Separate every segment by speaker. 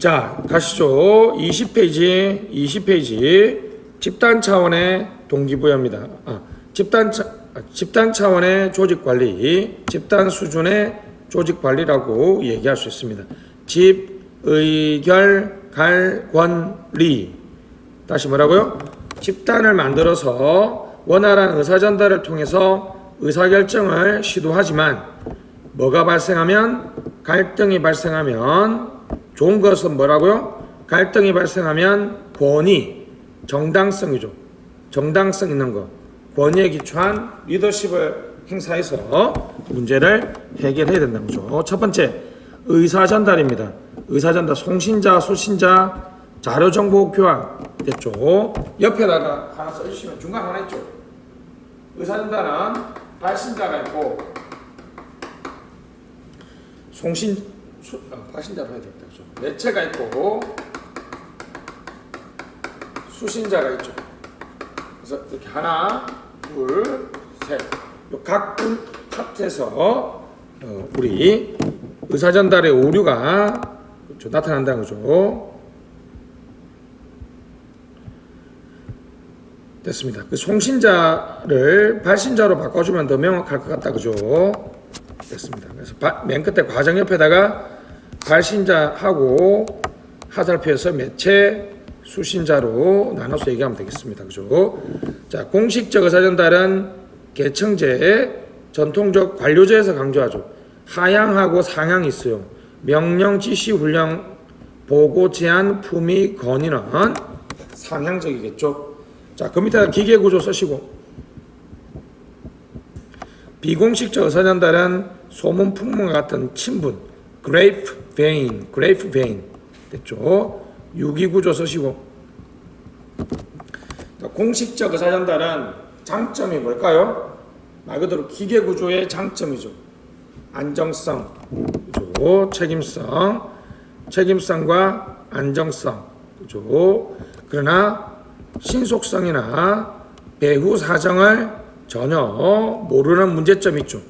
Speaker 1: 자, 가시죠. 20페이지, 20페이지. 집단 차원의 동기부여입니다. 아, 집단, 차, 아, 집단 차원의 조직 관리, 집단 수준의 조직 관리라고 얘기할 수 있습니다. 집, 의결, 갈, 권, 리. 다시 뭐라고요? 집단을 만들어서 원활한 의사전달을 통해서 의사결정을 시도하지만 뭐가 발생하면 갈등이 발생하면 좋은 것은 뭐라고요? 갈등이 발생하면 권위, 정당성이죠. 정당성 있는 것. 권위에 기초한 리더십을 행사해서 문제를 해결해야 된다는 거죠. 첫 번째, 의사 전달입니다. 의사 전달, 송신자, 수신자, 자료 정보 교환 됐죠. 옆에다가 하나 써주시면 중간 하나 있죠. 의사 전달은 발신자가 있고 송신 수, 아, 발신자로 해야 돼 매체가 있고 수신자가 있죠. 그래서 이렇게 하나, 둘, 셋. 각 파트에서 어, 우리 의사 전달의 오류가 그렇죠. 나타난다는 거죠. 됐습니다. 그 송신자를 발신자로 바꿔주면 더 명확할 것 같다. 그죠? 됐습니다. 그래서 바, 맨 끝에 과정 옆에다가 발신자하고 하살표에서 매체 수신자로 나눠서 얘기하면 되겠습니다. 그죠? 자, 공식적 의사전달은 계층제의 전통적 관료제에서 강조하죠. 하향하고 상향이 있어요. 명령, 지시, 훈령, 보고, 제안, 품위, 건의는 상향적이겠죠. 자, 그 밑에 기계구조 쓰시고 비공식적 의사전달은 소문 풍문 같은 친분, 그레이프, vein, grape vein 됐죠? 유기구조서시고 공식적 의사전달은 장점이 뭘까요? 말 그대로 기계구조의 장점이죠. 안정성, 그죠? 책임성, 책임성과 안정성, 그죠? 그러나 신속성이나 배후 사정을 전혀 모르는 문제점이 있죠.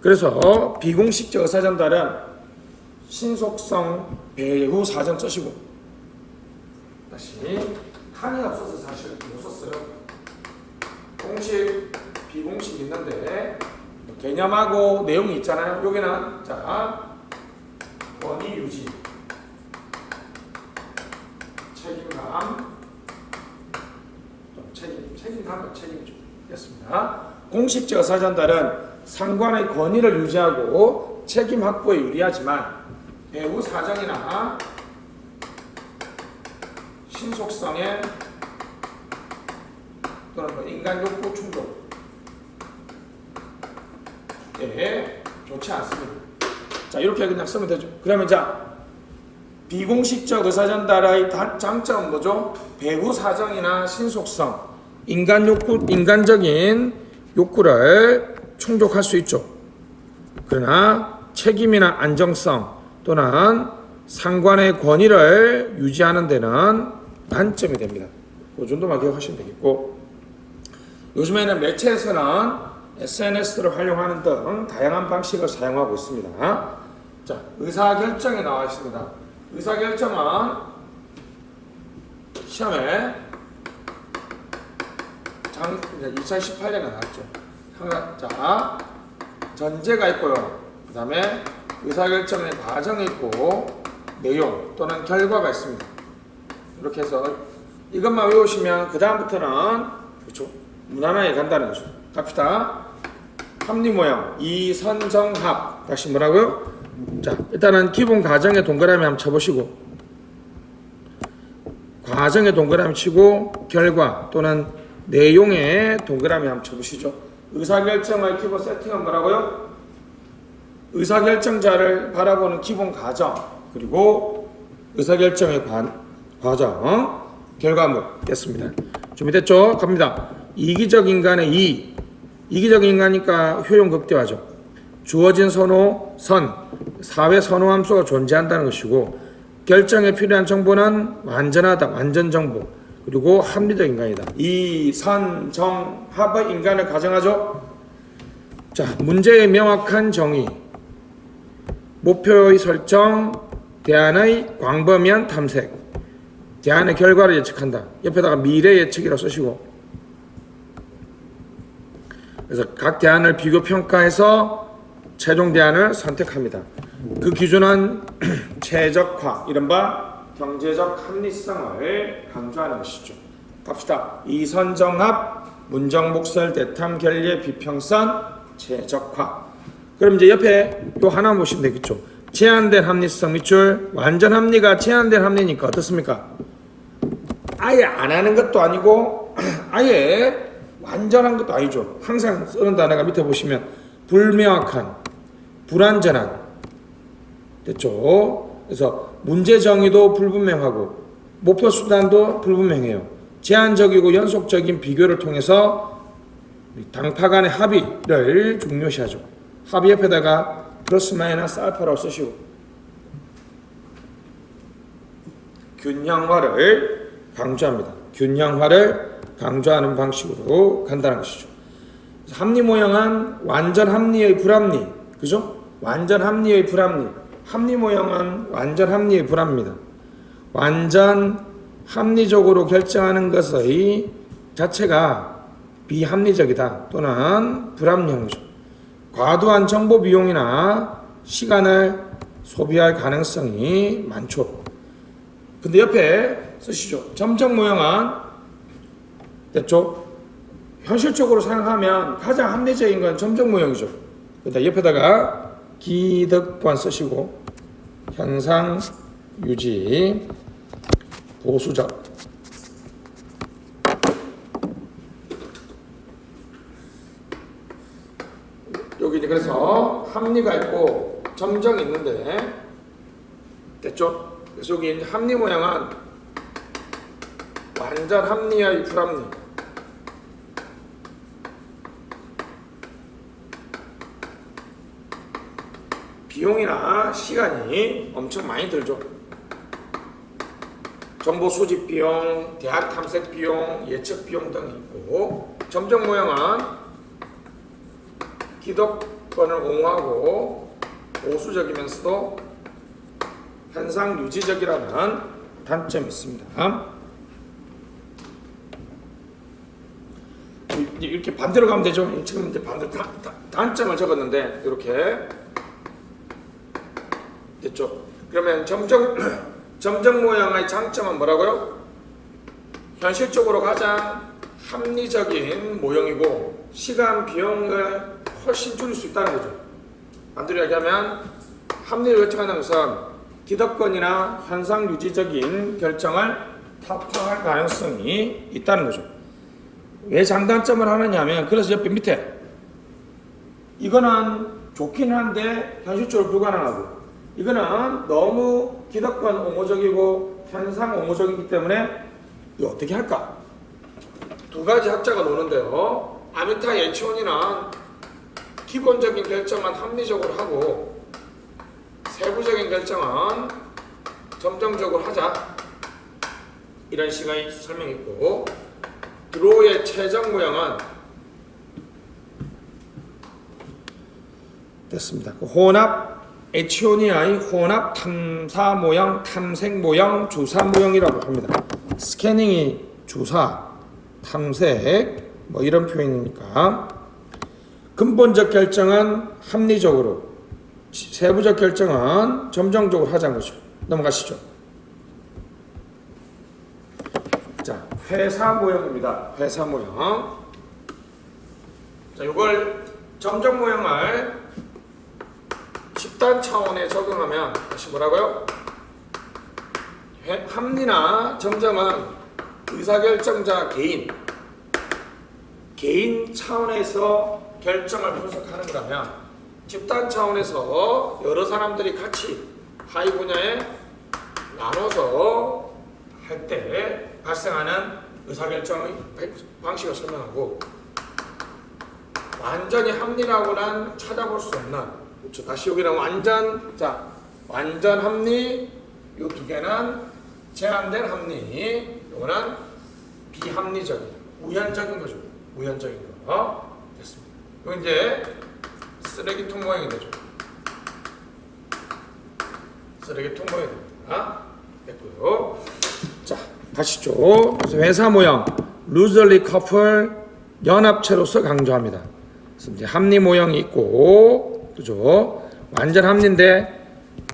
Speaker 1: 그래서 비공식적 의사전달은 신속성 배후 사전 쓰시고 다시 칸이 없어서 사실 못 썼어요. 공식 비공식 있는데 개념하고 내용이 있잖아요. 여기는 자 권위 유지 책임감 책임 책임감 책임죠. 됐습니다. 공식적 사전달은 상관의 권위를 유지하고 책임 확보에 유리하지만 배우 사정이나 신속성의 또는 뭐 인간 욕구 충족 예, 좋지 않습니다. 자 이렇게 그냥 쓰면 되죠. 그러면 자 비공식적 의사전달의 장점 뭐죠? 배후 사정이나 신속성, 인간 욕구, 인간적인 욕구를 충족할 수 있죠. 그러나 책임이나 안정성, 또는 상관의 권위를 유지하는 데는 단점이 됩니다. 그 정도만 기억하시면 되겠고 요즘에는 매체에서는 SNS를 활용하는 등 다양한 방식을 사용하고 있습니다. 자, 의사결정에 나와 있습니다. 의사결정은 시험에 장, 2018년에 나왔죠. 자, 전제가 있고요. 그 다음에 의사결정의 과정이 있고 내용 또는 결과가 있습니다. 이렇게 해서 이것만 외우시면 그 다음부터는 그렇죠. 무난하게 간다는 거죠. 갑시다. 합리 모형 이선정합 다시 뭐라고요? 자 일단은 기본 과정의 동그라미 한번 쳐보시고 과정의 동그라미 치고 결과 또는 내용의 동그라미 한번 쳐보시죠. 의사결정의 기본 세팅은 뭐라고요? 의사결정자를 바라보는 기본 과정 그리고 의사결정의 관, 과정 어? 결과물 겠습니다. 준비됐죠? 갑니다. 이기적 인간의 이 이기적 인간이니까 효용 극대화죠. 주어진 선호, 선, 사회 선호 함수가 존재한다는 것이고 결정에 필요한 정보는 완전하다, 완전 정보 그리고 합리적 인간이다. 이 선, 정, 합의 인간을 가정하죠. 자, 문제의 명확한 정의, 목표의 설정, 대안의 광범위한 탐색, 대안의 결과를 예측한다. 옆에다가 미래 예측이라 쓰시고. 그래서 각 대안을 비교 평가해서 최종 대안을 선택합니다. 그 기준은 최적화, 이른바 경제적 합리성을 강조하는 것이죠. 갑시다. 이선정합, 문정복설, 대탐, 결례, 비평선, 최적화. 그럼 이제 옆에 요 하나 보시면 되겠죠. 제한된 합리성 밑줄 완전 합리가 제한된 합리니까 어떻습니까? 아예 안 하는 것도 아니고 아예 완전한 것도 아니죠. 항상 쓰는 단어가 밑에 보시면 불명확한, 불완전한 됐죠. 그래서 문제 정의도 불분명하고 목표 수단도 불분명해요. 제한적이고 연속적인 비교를 통해서 당파 간의 합의를 중요시하죠. 합의 옆에다가 플로스 마이너스 알파라고 쓰시고 균형화를 강조합니다. 균형화를 강조하는 방식으로 간다는 것이죠. 합리 모형은 완전 합리의 불합리, 그죠? 완전 합리의 불합리. 합리 모형은 완전 합리의 불합니다. 완전 합리적으로 결정하는 것의 자체가 비합리적이다 또는 불합리한 거죠. 과도한 정보 비용이나 시간을 소비할 가능성이 많죠. 근데 옆에 쓰시죠. 점적 모형은 됐죠? 현실적으로 생각하면 가장 합리적인 건 점적 모형이죠. 근데 그러니까 옆에다가 기득권 쓰시고 현상 유지 보수적 그래서 합리가 있고 점정 있는데 됐죠? 여기 이제 합리 모양은 완전 합리야 불합리. 비용이나 시간이 엄청 많이 들죠. 정보 수집 비용, 대학 탐색 비용, 예측 비용 등이 있고 점정 모양은 기독 번을 옹호하고 보수적이면서도 현상 유지적이라는 단점이 있습니다. 이렇게 반대로 가면 되죠. 지금 이제 반대 다, 다, 단점을 적었는데 이렇게 됐죠. 그러면 점정 점정 모양의 장점은 뭐라고요? 현실적으로 가장 합리적인 모형이고 시간 비용을 훨씬 줄일 수 있다는 거죠. 반대로 이야기하면 합리를 결정하는 것은 기득권이나 현상 유지적인 결정을 타파할 가능성이 있다는 거죠. 왜 장단점을 하느냐 면 그래서 옆에 밑에 이거는 좋긴 한데 현실적으로 불가능하고 이거는 너무 기득권 옹호적이고 현상 옹호적이기 때문에 이거 어떻게 할까? 두 가지 학자가 노는데요. 아미타 예치원이나 기본적인 결정은 합리적으로 하고 세부적인 결정은 점정적으로 하자 이런 시간이 설명했고 드로우의 최종 모양은 됐습니다. 그 혼합 에치오니아의 혼합 탐사 모형, 탐색 모형, 조사 모형이라고 합니다. 스캐닝이 조사, 탐색 뭐 이런 표현이니까 근본적 결정은 합리적으로, 세부적 결정은 점정적으로 하자는 것이죠. 넘어가시죠. 자, 회사 모형입니다. 회사 모형. 자, 이걸 점정 모형을 집단 차원에 적용하면 다시 뭐라고요? 합리나 점정은 의사결정자 개인 개인 차원에서 결정을 분석하는 거라면 집단 차원에서 여러 사람들이 같이 하위 분야에 나눠서 할 때 발생하는 의사결정의 방식을 설명하고 완전히 합리라고는 찾아볼 수 없는 그렇죠. 다시 여기는 완전 자 완전 합리 이두 개는 제한된 합리 이거는 비합리적인 우연적인 거죠. 우연적인 거 됐습니다. 이건 이제 쓰레기통 모양이 되죠. 쓰레기통 모양이 됩니다. 됐고요. 자, 가시죠. 그래서 회사 모형, 루저리 커플 연합체로서 강조합니다. 그래서 이제 합리 모형이 있고, 그죠? 완전 합리인데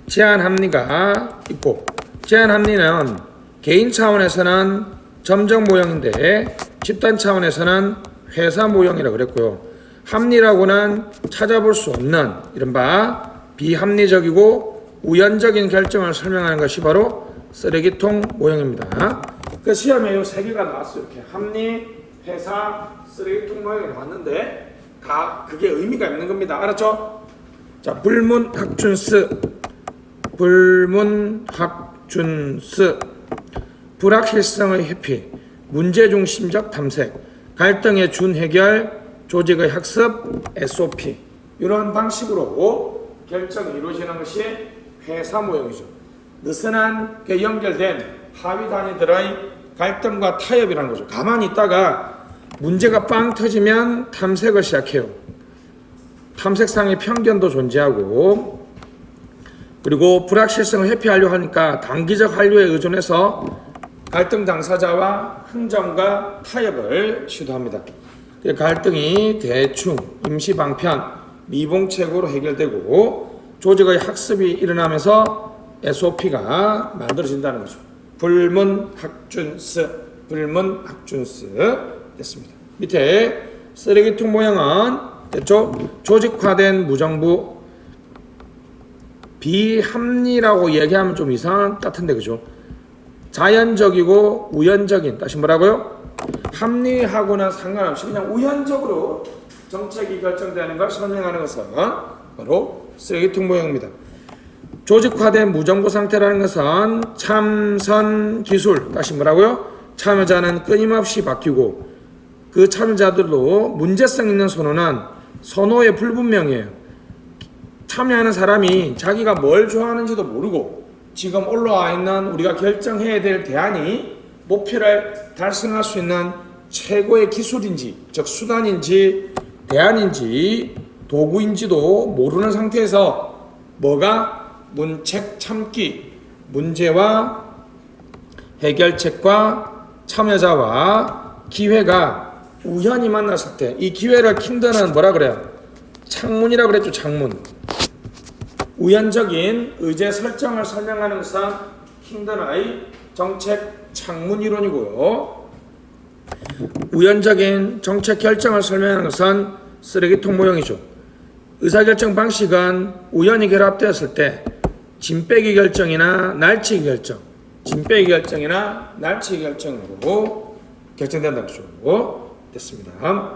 Speaker 1: 제한 합리가 있고, 제한 합리는 개인 차원에서는 점정 모형인데 집단 차원에서는 회사 모형이라고 그랬고요. 합리라고는 찾아볼 수 없는 이른바 비합리적이고 우연적인 결정을 설명하는 것이 바로 쓰레기통 모형입니다. 그 시험에 이세 개가 나왔어요. 이렇게 합리, 회사, 쓰레기통 모형이 나왔는데 다 그게 의미가 있는 겁니다. 알았죠? 자, 불문학준스, 불문학준스, 불확실성의 회피, 문제중심적 탐색, 갈등의 준해결, 조직의 학습, SOP 이러한 방식으로 결정이 이루어지는 것이 회사 모형이죠. 느슨한 연결된 하위 단위들의 갈등과 타협이라는 거죠. 가만히 있다가 문제가 빵 터지면 탐색을 시작해요. 탐색상의 편견도 존재하고 그리고 불확실성을 회피하려 하니까 단기적 한류에 의존해서 갈등 당사자와 흥정과 타협을 시도합니다. 그 갈등이 대충 임시방편 미봉책으로 해결되고 조직의 학습이 일어나면서 SOP가 만들어진다는 거죠. 불문학준스 불문학준스 됐습니다. 밑에 쓰레기통 모양은 됐죠? 조직화된 무정부 비합리라고 얘기하면 좀 이상한 같은데 그죠? 자연적이고 우연적인 다시 뭐라고요? 합리하거나 상관없이 그냥 우연적으로 정책이 결정되는 걸 설명하는 것은 바로 쓰레기통 모형입니다. 조직화된 무정부 상태라는 것은 참선 기술, 다시 뭐라고요? 참여자는 끊임없이 바뀌고 그 참여자들로 문제성 있는 선호는 선호의 불분명이요 참여하는 사람이 자기가 뭘 좋아하는지도 모르고 지금 올라와 있는 우리가 결정해야 될 대안이 목표를 달성할 수 있는 최고의 기술인지, 즉 수단인지, 대안인지, 도구인지도 모르는 상태에서 뭐가 문책 참기, 문제와 해결책과 참여자와 기회가 우연히 만났을 때 이 기회를 킨드는 뭐라 그래요? 창문이라 그랬죠, 창문. 우연적인 의제 설정을 설명하는 것은 킨드의 정책 창문 이론이고요. 우연적인 정책 결정을 설명하는 것은 쓰레기통 모형이죠. 의사결정 방식은 우연히 결합되었을 때 진빼기 결정이나 날치기 결정, 진빼기 결정이나 날치기 결정으로 결정된다는 것고 됐습니다.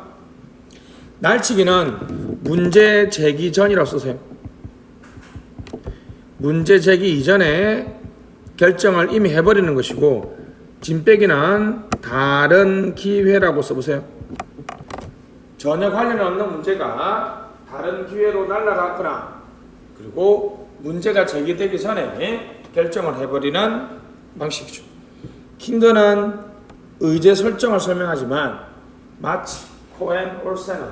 Speaker 1: 날치기는 문제 제기 전이라고 쓰세요. 문제 제기 이전에 결정을 이미 해버리는 것이고 짐빼기는 다른 기회라고 써보세요. 전혀 관련 없는 문제가 다른 기회로 날라갔거나 그리고 문제가 제기되기 전에 결정을 해버리는 방식이죠. 킨드는 의제 설정을 설명하지만 마치 코엔 올세는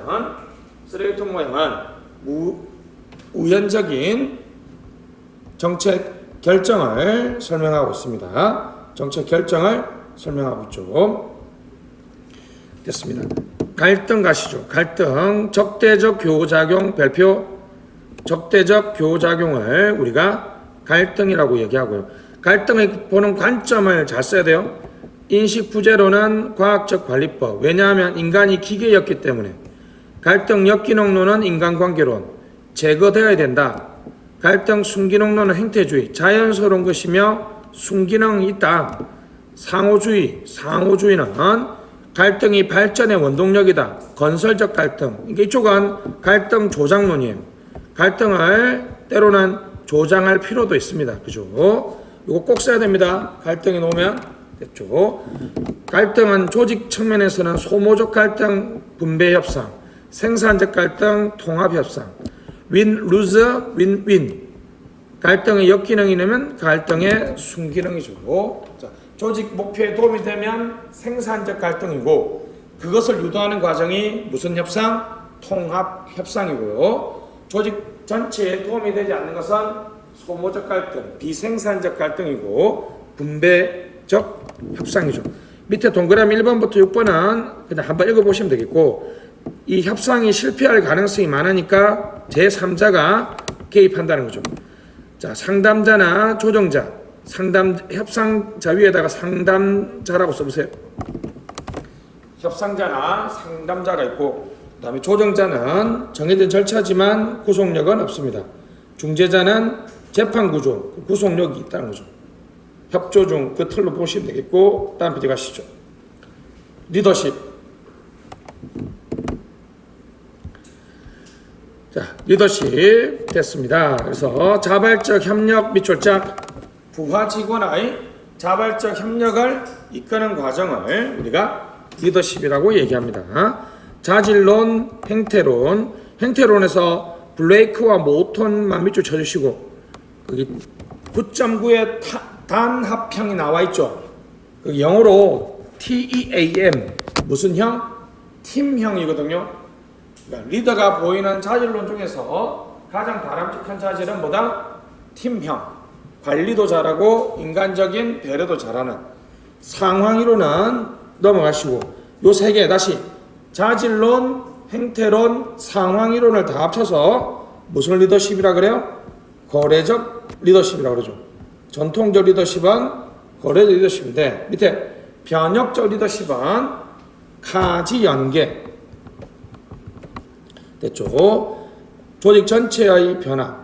Speaker 1: 쓰레기통 모양은 무, 우연적인 정책 결정을 설명하고 있습니다. 정책 결정을 설명하고 있죠. 됐습니다. 갈등 가시죠. 갈등, 적대적 교작용 별표, 적대적 교작용을 우리가 갈등이라고 얘기하고요. 갈등을 보는 관점을 잘 써야 돼요. 인식 부재론은 과학적 관리법. 왜냐하면 인간이 기계였기 때문에. 갈등 역기능론은 인간관계론. 제거되어야 된다. 갈등 순기능론은 행태주의. 자연스러운 것이며 순기능이 있다. 상호주의, 상호주의는 갈등이 발전의 원동력이다. 건설적 갈등. 이쪽은 갈등 조장론이에요. 갈등을 때로는 조장할 필요도 있습니다. 그죠? 이거 꼭 써야 됩니다. 갈등이 놓으면. 됐죠. 갈등은 조직 측면에서는 소모적 갈등 분배 협상, 생산적 갈등 통합 협상, 윈 루즈 윈윈 갈등의 역기능이 되면 갈등의 순기능이 주고 조직 목표에 도움이 되면 생산적 갈등이고 그것을 유도하는 과정이 무슨 협상? 통합 협상이고요. 조직 전체에 도움이 되지 않는 것은 소모적 갈등, 비생산적 갈등이고 분배적 협상이죠. 밑에 동그라미 1번부터 6번은 그냥 한번 읽어보시면 되겠고 이 협상이 실패할 가능성이 많으니까 제3자가 개입한다는 거죠. 자, 상담자나 조정자, 상담 협상자 위에다가 상담자라고 써보세요. 협상자나 상담자가 있고 그다음에 조정자는 정해진 절차지만 구속력은 없습니다. 중재자는 재판 구조, 그 구속력이 있다는 거죠. 협조 중 그 틀로 보시면 되겠고 다음 비디 가시죠. 리더십. 자, 리더십 됐습니다. 그래서 자발적 협력 밑줄짝 부하 직원의 자발적 협력을 이끄는 과정을 우리가 리더십이라고 얘기합니다. 자질론, 행태론, 행태론에서 블레이크와 모톤만 밑줄 쳐주시고 여기 9.9의 단합형이 나와 있죠. 그 영어로 TEAM 무슨 형? 팀형이거든요. 그러니까 리더가 보이는 자질론 중에서 가장 바람직한 자질은 뭐다? 팀형. 관리도 잘하고 인간적인 배려도 잘하는 상황이로는 넘어가시고 요 세 개 다시 자질론, 행태론, 상황이론을 다 합쳐서 무슨 리더십이라 그래요? 거래적 리더십이라고 그러죠. 전통적 리더십은 거래적 리더십인데 밑에 변혁적 리더십은 카지 연계 됐죠. 조직 전체의 변화,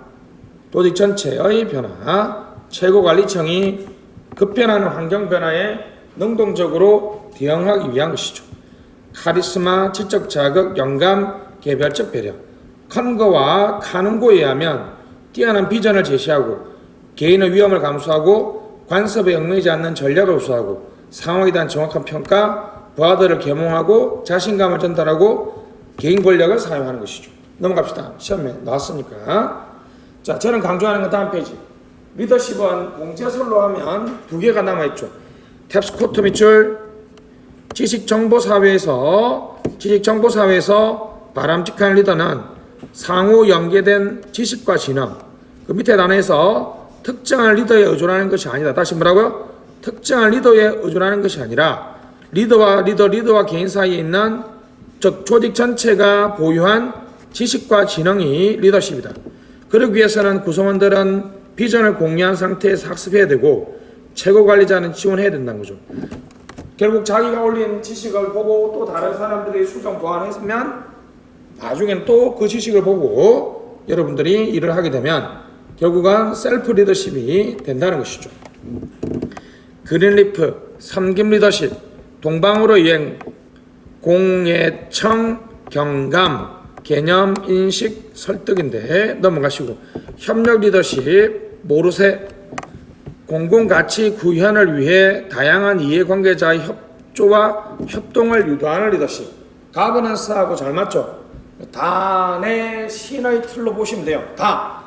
Speaker 1: 조직 전체의 변화, 최고관리청이 급변하는 환경 변화에 능동적으로 대응하기 위한 것이죠. 카리스마, 지적 자극, 영감, 개별적 배려. 컨거와 카는고에 의하면 뛰어난 비전을 제시하고 개인의 위험을 감수하고 관섭에 영매지 않는 전략을 우수하고 상황에 대한 정확한 평가, 부하들을 계몽하고 자신감을 전달하고 개인 권력을 사용하는 것이죠. 넘어갑시다. 시험에 나왔으니까. 자, 저는 강조하는 건 다음 페이지. 리더십은 공제설로 하면 두 개가 남아있죠. 탭스코트 밑줄, 지식정보사회에서, 지식정보사회에서 바람직한 리더는 상호 연계된 지식과 지능, 그 밑에 단에서 특정한 리더에 의존하는 것이 아니다. 다시 뭐라고요? 특정한 리더에 의존하는 것이 아니라, 리더와 리더, 리더와 개인 사이에 있는 즉 조직 전체가 보유한 지식과 지능이 리더십이다. 그러기 위해서는 구성원들은 비전을 공유한 상태에서 학습해야 되고 최고 관리자는 지원해야 된다는 거죠. 결국 자기가 올린 지식을 보고 또 다른 사람들이 수정 보완했으면 나중에또그 지식을 보고 여러분들이 일을 하게 되면 결국은 셀프 리더십이 된다는 것이죠. 그린리프, 섬김 리더십, 동방으로 여행, 공예청 경감 개념 인식 설득인데 넘어가시고 협력 리더십 모르세 공공 가치 구현을 위해 다양한 이해관계자의 협조와 협동을 유도하는 리더십 가버넌스하고 잘 맞죠? 단의 신의 틀로 보시면 돼요. 다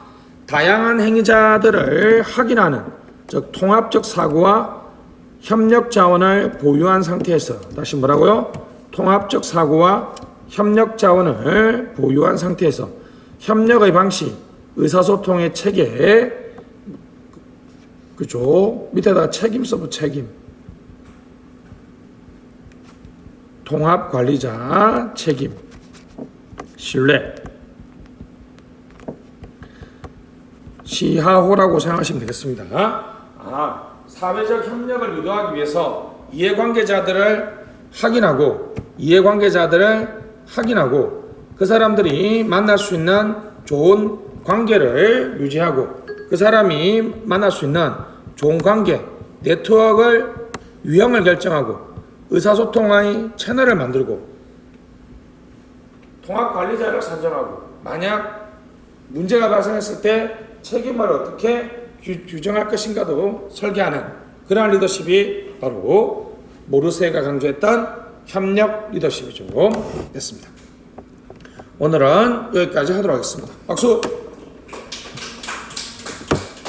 Speaker 1: 다양한 행위자들을 확인하는 즉 통합적 사고와 협력 자원을 보유한 상태에서 다시 뭐라고요? 통합적 사고와 협력 자원을 보유한 상태에서 협력의 방식, 의사소통의 체계, 그죠? 밑에다 책임 서브 책임. 통합 관리자 책임. 신뢰. 시하호라고 생각하시면 되겠습니다. 아, 사회적 협력을 유도하기 위해서 이해관계자들을 확인하고 이해관계자들을 확인하고 그 사람들이 만날 수 있는 좋은 관계를 유지하고 그 사람이 만날 수 있는 좋은 관계, 네트워크를 유형을 결정하고 의사소통의 채널을 만들고 통합관리자를 선정하고 만약 문제가 발생했을 때 책임을 어떻게 규정할 것인가도 설계하는 그러한 리더십이 바로 모르세가 강조했던 협력 리더십이죠. 됐습니다. 오늘은 여기까지 하도록 하겠습니다. 박수!